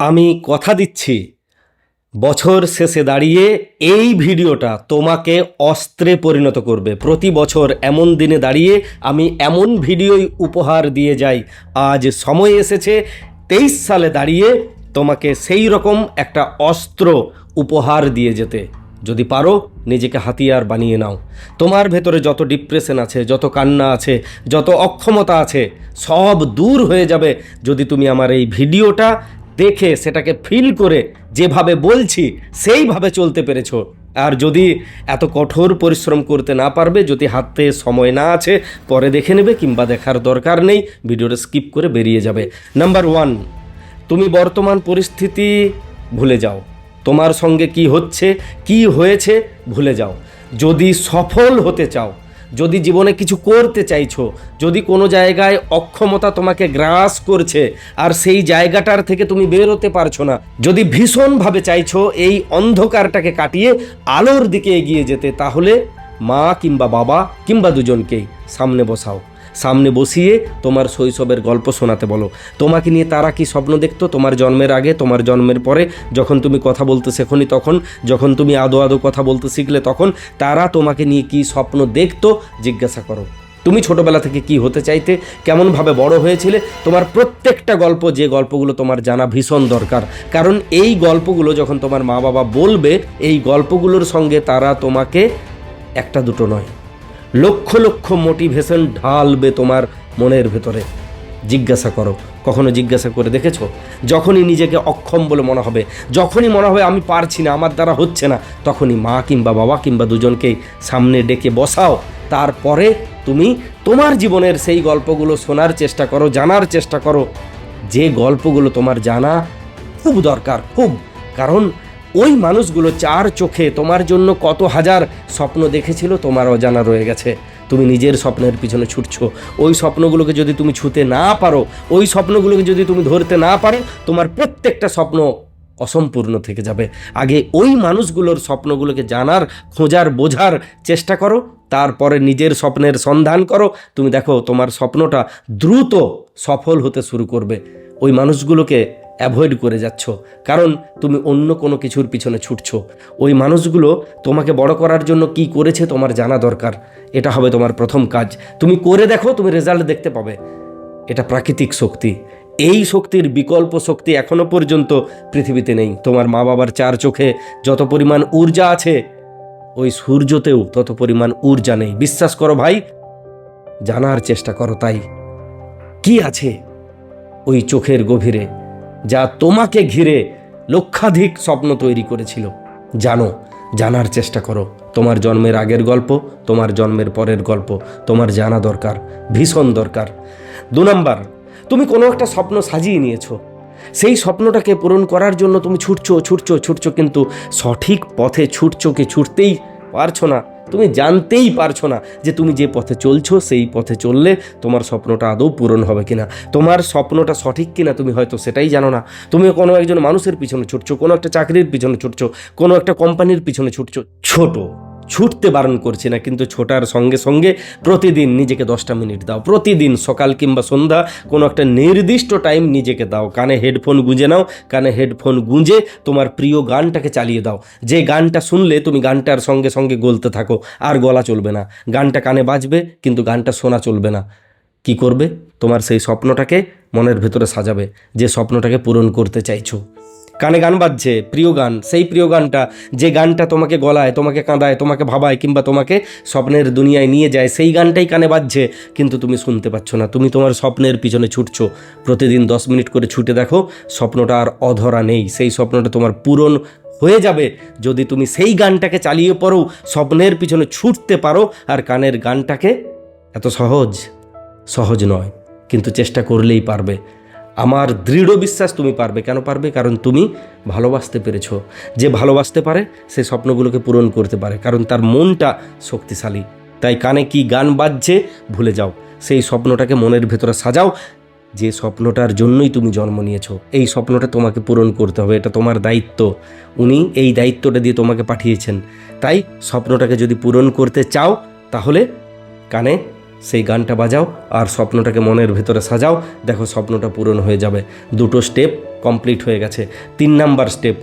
আমি কথা দিচ্ছি। বছর শেষে দাঁড়িয়ে এই ভিডিওটা তোমাকে অস্ত্রে পরিণত করবে। প্রতি বছর এমন দিনে দাঁড়িয়ে আমি এমন ভিডিওই উপহার দিয়ে যাই। আজ সময় এসেছে, তেইশ সালে দাঁড়িয়ে তোমাকে সেই রকম একটা অস্ত্র উপহার দিয়ে যেতে। যদি পারো, নিজেকে হাতিয়ার বানিয়ে নাও। তোমার ভেতরে যত ডিপ্রেশন আছে, যত কান্না আছে, যত অক্ষমতা আছে, সব দূর হয়ে যাবে যদি তুমি আমার এই ভিডিওটা দেখে সেটাকে ফিল করে যেভাবে বলছি, সেইভাবে চলতে পেরেছ। আর যদি এত কঠোর পরিশ্রম করতে না পারবে, যদি হাতে সময় না আছে, পরে দেখে নেবে কিংবা দেখার দরকার নেই, ভিডিওটা স্কিপ করে বেরিয়ে যাবে। নাম্বার ওয়ান তুমি বর্তমান পরিস্থিতি ভুলে যাও। তোমার সঙ্গে কি হচ্ছে, কি হয়েছে, ভুলে যাও। যদি সফল হতে চাও যদি জীবনে কিছু করতে চাইছো, যদি কোনো জায়গায় অক্ষমতা তোমাকে গ্রাস করছে আর সেই জায়গাটার থেকে তুমি বেরোতে পারছ না, যদি ভীষণভাবে চাইছো এই অন্ধকারটাকে কাটিয়ে আলোর দিকে এগিয়ে যেতে, তাহলে মা কিংবা বাবা কিংবা দুজনকেই সামনে বসাও। সামনে বসিয়ে তোমার শৈশবের গল্প শোনাতে বলো। তোমাকে নিয়ে তারা কি স্বপ্ন দেখতো? তোমার জন্মের আগে, তোমার জন্মের পরে, যখন তুমি কথা বলতে শেখনি তখন, যখন তুমি আদো আদো কথা বলতে শিখলে তখন, তারা তোমাকে নিয়ে কি স্বপ্ন দেখতো? জিজ্ঞাসা করো। তুমি ছোটবেলা থেকে কি হতে চাইতে? কেমনভাবে বড় হয়েছিলে? তোমার প্রত্যেকটা গল্প, যে গল্পগুলো তোমার জানা ভীষণ দরকার। কারণ এই গল্পগুলো যখন তোমার মা বাবা বলবে, এই গল্পগুলোর সঙ্গে তারা তোমাকে একটা দুটো নয়। লক্ষ লক্ষ মোটিভেশন ঢালবে তোমার মনের ভেতরে। জিজ্ঞাসা করো, কখনো জিজ্ঞাসা করে দেখেছ? যখনই নিজেকে অক্ষম বলে মনে হবে, যখনই মনে হবে আমি পারছি না, আমার দ্বারা হচ্ছে না, তখনই মা কিংবা বাবা কিংবা দুজনকেই সামনে ডেকে বসাও। তারপরে তুমি তোমার জীবনের সেই গল্পগুলো শোনার চেষ্টা করো, জানার চেষ্টা করো। যে গল্পগুলো তোমার জানা খুব দরকার, খুব। কারণ ওই মানুষগুলো চার চোখে তোমার জন্য কত হাজার স্বপ্ন দেখেছিল, তোমার অজানা রয়ে গেছে। তুমি নিজের স্বপ্নের পিছনে ছুটছো। ওই স্বপ্নগুলোকে যদি তুমি ছুতে না পারো, ওই স্বপ্নগুলোকে যদি তুমি ধরতে না পারো, তোমার প্রত্যেকটা স্বপ্ন অসম্পূর্ণ থেকে যাবে। আগে ওই মানুষগুলোর স্বপ্নগুলোকে জানার, খোঁজার, বোঝার চেষ্টা করো। তারপরে নিজের স্বপ্নের সন্ধান করো। তুমি দেখো, তোমার স্বপ্নটা দ্রুত সফল হতে শুরু করবে। ওই মানুষগুলোকে অ্যাভয়েড করে যাচ্ছ। কারণ তুমি অন্য কোনো কিছুর পিছনে ছুটছ। ওই মানুষগুলো তোমাকে বড় করার জন্য কি করেছে তোমার জানা দরকার। এটা হবে তোমার প্রথম কাজ। তুমি করে দেখো, তুমি রেজাল্ট দেখতে পাবে। এটা প্রাকৃতিক শক্তি। এই শক্তির বিকল্প শক্তি এখনও পর্যন্ত পৃথিবীতে নেই। তোমার মা বাবার চার চোখে যত পরিমাণ ঊর্জা আছে, ওই সূর্যতেও তত পরিমাণ ঊর্জা নেই। বিশ্বাস করো ভাই, জানার চেষ্টা করো তাই। কি আছে ওই চোখের গভীরে? যা তোমাকে ঘিরে লক্ষাধিক স্বপ্ন তৈরি করেছিল। জানো, জানার চেষ্টা করো। তোমার জন্মের আগের গল্প, তোমার জন্মের পরের গল্প, তোমার জানা দরকার, ভীষণ দরকার। দু নম্বর, তুমি কোনো একটা স্বপ্ন সাজিয়ে নিয়েছো। সেই স্বপ্নটাকে পূরণ করার জন্য তুমি ছুটছো ছুটছো ছুটছো, কিন্তু সঠিক পথে ছুটছো কি ছুটতেই পারছ না। তুমি জানতেই পারছ না যে তুমি যে পথে চলছো, সেই পথে চললে তোমার স্বপ্নটা আদৌ পূরণ হবে কিনা। তোমার স্বপ্নটা সঠিক কিনা তুমি হয়তো সেটাই জানো না। তুমি কোনো একজন মানুষের পিছনে ছুটছো, কোনো একটা চাকরির পিছনে ছুটছো, কোনো একটা কোম্পানির পিছনে ছুটছো। ছোট। ছুটতে বারণ করছি না, কিন্তু ছোটার সঙ্গে সঙ্গে প্রতিদিন নিজেকে দশটা মিনিট দাও। প্রতিদিন সকাল কিংবা সন্ধ্যা কোনো একটা নির্দিষ্ট টাইম নিজেকে দাও। কানে হেডফোন গুঁজে নাও, কানে হেডফোন গুঁজে তোমার প্রিয় গানটাকে চালিয়ে দাও। যে গানটা শুনলে তুমি গানটার সঙ্গে সঙ্গে গলতে থাকো, আর গলা চলবে না। গানটা কানে বাজবে, কিন্তু গানটা শোনা চলবে না। কি করবে? তোমার সেই স্বপ্নটাকে মনের ভেতরে সাজাবে, যে স্বপ্নটাকে পূরণ করতে চাইছো। কানে গান বাজছে, প্রিয় গান, সেই প্রিয় গানটা, যে গানটা তোমাকে গলায়, তোমাকে কাঁদায়, তোমাকে ভাবায় কিংবা তোমাকে স্বপ্নের দুনিয়ায় নিয়ে যায়, সেই গানটাই কানে বাজছে, কিন্তু তুমি শুনতে পাচ্ছ না। তুমি তোমার স্বপ্নের পিছনে ছুটছো। প্রতিদিন দশ মিনিট করে ছুটে দেখো, স্বপ্নটা আর অধরা নেই। সেই স্বপ্নটা তোমার পূরণ হয়ে যাবে যদি তুমি সেই গানটাকে চালিয়ে পড়ো, স্বপ্নের পিছনে ছুটতে পারো, আর কানের গানটাকে, এত সহজ সহজ নয়, কিন্তু চেষ্টা করলেই পারবে। আমার দৃঢ় বিশ্বাস তুমি পারবে। কেন পারবে? কারণ তুমি ভালোবাসতে পেরেছ। যে ভালোবাসতে পারে, সে স্বপ্নগুলোকে পূরণ করতে পারে। কারণ তার মনটা শক্তিশালী। তাই কানে কি গান বাজছে, ভুলে যাও। সেই স্বপ্নটাকে মনের ভেতরে সাজাও। যে স্বপ্নটার জন্যই তুমি জন্ম নিয়েছো, এই স্বপ্নটা তোমাকে পূরণ করতে হবে। এটা তোমার দায়িত্ব। উনি এই দায়িত্বটা দিয়ে তোমাকে পাঠিয়েছেন। তাই স্বপ্নটাকে যদি পূরণ করতে চাও, তাহলে কানে সেই গানটা বাজাও আর স্বপ্নটাকে মনের ভেতরে সাজাও। দেখো স্বপ্নটা পূরণ হয়ে যাবে। দুটো স্টেপ কমপ্লিট হয়ে গেছে। তিন নাম্বার স্টেপ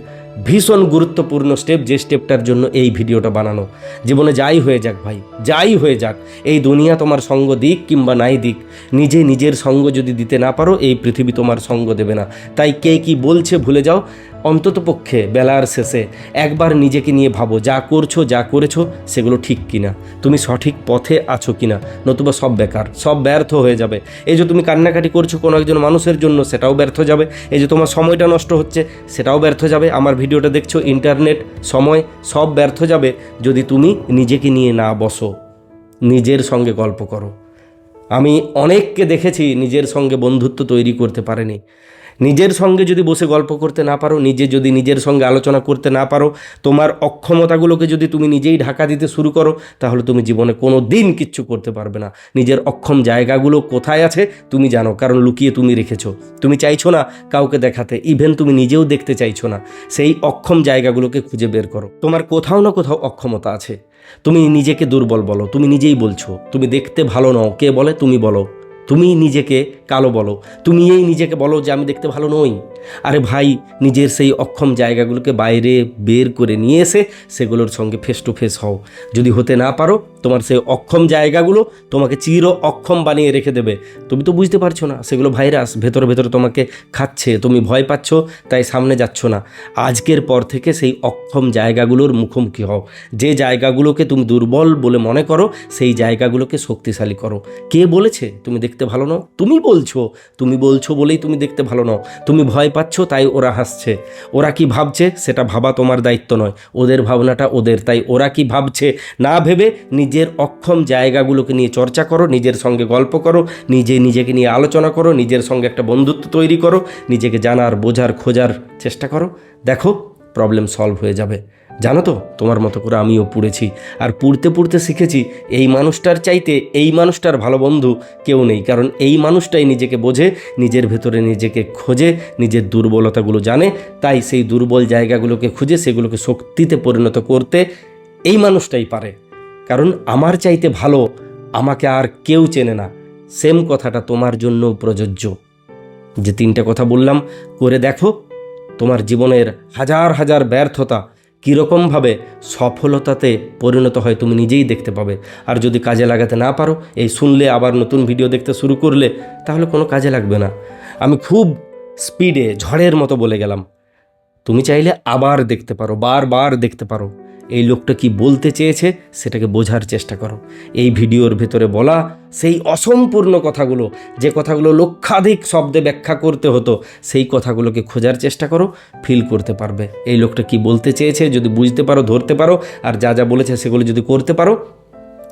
ভীষণ গুরুত্বপূর্ণ স্টেপ যে স্টেপটার জন্য এই ভিডিওটা বানানো। জীবনে যাই হয়ে যাক ভাই, যাই হয়ে যাক। এই দুনিয়া তোমার সঙ্গ দিক কিংবা নাই দিক। নিজে নিজের সঙ্গ যদি দিতে না পারো, এই পৃথিবী তোমার সঙ্গ দেবে না। তাই কে কি বলছে ভুলে যাও। অন্তত পক্ষে বেলার শেষে একবার নিজেকে নিয়ে ভাবো, যা করছ, যা করেছ, সেগুলো ঠিক কিনা? তুমি সঠিক পথে আছো কিনা? নতুবা সব বেকার, সব ব্যর্থ হয়ে যাবে। এই যে তুমি কান্নাকাটি করছ কোনো একজন মানুষের জন্য, সেটাও ব্যর্থ যাবে। এই যে তোমার সময়টা নষ্ট হচ্ছে, সেটাও ব্যর্থ যাবে। আমার ভিডিওটা দেখছ, ইন্টারনেট, সময়, সব ব্যর্থ যাবে যদি তুমি নিজেকে নিয়ে না বসো। নিজের সঙ্গে গল্প করো। আমি অনেককে দেখেছি নিজের সঙ্গে বন্ধুত্ব তৈরি করতে পারেনি। নিজের সঙ্গে যদি বসে গল্প করতে না পারো, নিজে যদি নিজের সঙ্গে আলোচনা করতে না পারো, তোমার অক্ষমতাগুলোকে যদি তুমি নিজেই ঢাকা দিতে শুরু করো, তাহলে তুমি জীবনে কোনো দিন কিচ্ছু করতে পারবে না। নিজের অক্ষম জায়গাগুলো কোথায় আছে, তুমি জানো, কারণ লুকিয়ে তুমি রেখেছো। তুমি চাইছো না কাউকে দেখাতে ইভেন তুমি নিজেও দেখতে চাইছো না। সেই অক্ষম জায়গাগুলোকে খুঁজে বের করো। তোমার কোথাও না কোথাও অক্ষমতা আছে। তুমি নিজেকে দুর্বল বলো, তুমি নিজেই বলছো, তুমি দেখতে ভালো নও, কে বলে, তুমি বলো। তুমি নিজেকে কালো বলো। তুমি এই নিজেকে বলো যে আমি দেখতে ভালো নই। আরে ভাই, নিজের সেই অক্ষম জায়গাগুলোকে বাইরে বের করে নিয়ে এসে সেগুলোর সঙ্গে ফেস টু ফেস হও। যদি হতে না পারো, তোমার সেই অক্ষম জায়গাগুলো তোমাকে চির অক্ষম বানিয়ে রেখে দেবে। তুমি তো বুঝতে পারছ না, সেগুলো ভাইরাস ভেতরে ভেতরে তোমাকে খাচ্ছে, তুমি ভয় পাচ্ছ, তাই সামনে যাচ্ছ না। আজকের পর থেকে সেই অক্ষম জায়গাগুলোর মুখোমুখি হও। যে জায়গাগুলোকে তুমি দুর্বল বলে মনে করো, সেই জায়গাগুলোকে শক্তিশালী করো। কে বলেছে? তুমি দেখতে ভালো নও? তুমি বলছো। তুমি বলছো বলেই তুমি দেখতে ভালো নও। তুমি ভয় পাচ্ছ তাই ওরা হাসছে। ওরা কি ভাবছে সেটা ভাবা তোমার দায়িত্ব নয়। ওদের ভাবনাটা ওদের, তাই ওরা কি ভাবছে না ভেবে নিজের অক্ষম জায়গাগুলোকে নিয়ে চর্চা করো, নিজের সঙ্গে গল্প করো, নিজে নিজেকে নিয়ে আলোচনা করো, নিজের সঙ্গে একটা বন্ধুত্ব তৈরি করো, নিজেকে জানার, বোঝার, খোঁজার চেষ্টা করো। দেখো প্রবলেম সলভ হয়ে যাবে। জানো তো, তোমার মতো করে আমিও পুড়েছি। আর পুড়তে পুড়তে শিখেছি, এই মানুষটার চাইতে এই মানুষটার ভালো বন্ধু কেউ নেই। কারণ এই মানুষটাই নিজেকে বোঝে, নিজের ভেতরে নিজেকে খোঁজে, নিজের দুর্বলতাগুলো জানে। তাই সেই দুর্বল জায়গাগুলোকে খুঁজে, সেগুলোকে শক্তিতে পরিণত করতে এই মানুষটাই পারে। কারণ আমার চাইতে ভালো আমাকে আর কেউ চেনে না। সেম কথাটা তোমার জন্য প্রযোজ্য। যে তিনটে কথা বললাম, করে দেখো, তোমার জীবনের হাজার হাজার ব্যর্থতা কীরকমভাবে সফলতাতে পরিণত হয় তুমি নিজেই দেখতে পাবে। আর যদি কাজে লাগাতে না পারো, এই শুনলে আবার নতুন ভিডিও দেখতে শুরু করলে, তাহলে কোনো কাজে লাগবে না। আমি খুব স্পিডে, ঝড়ের মতো বলে গেলাম। তুমি চাইলে আবার দেখতে পারো, বারবার দেখতে পারো। এই লোকটা কি বলতে চেয়েছে সেটাকে বোঝার চেষ্টা করো। এই ভিডিওর ভেতরে বলা সেই অসম্পূর্ণ কথাগুলো, যে কথাগুলো লক্ষাধিক শব্দে ব্যাখ্যা করতে হতো, সেই কথাগুলোকে খোঁজার চেষ্টা করো, ফিল করতে পারবে। এই লোকটা কি বলতে চেয়েছে যদি বুঝতে পারো, ধরতে পারো, আর যা যা বলেছে সেগুলো যদি করতে পারো,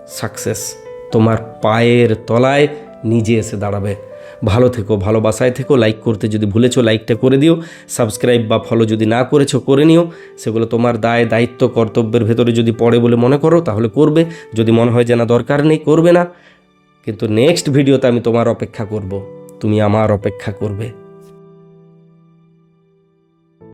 সাকসেস। তোমার পায়ের তলায় নিজে এসে দাঁড়াবে। ভালো থেকো ভালোবাসায় থেকো লাইক করতে যদি ভুলেছো লাইকটা করে দিও সাবস্ক্রাইব বা ফলো যদি না করেছ, করে নিও। সেগুলো তোমার দায়, দায়িত্ব, কর্তব্যের ভেতরে যদি পড়ে বলে মনে করো, তাহলে করবে। যদি মনে হয় যে না, দরকার নেই, করবে না। কিন্তু নেক্সট ভিডিওতে আমি তোমার অপেক্ষা করব। তুমি আমার অপেক্ষা করবে।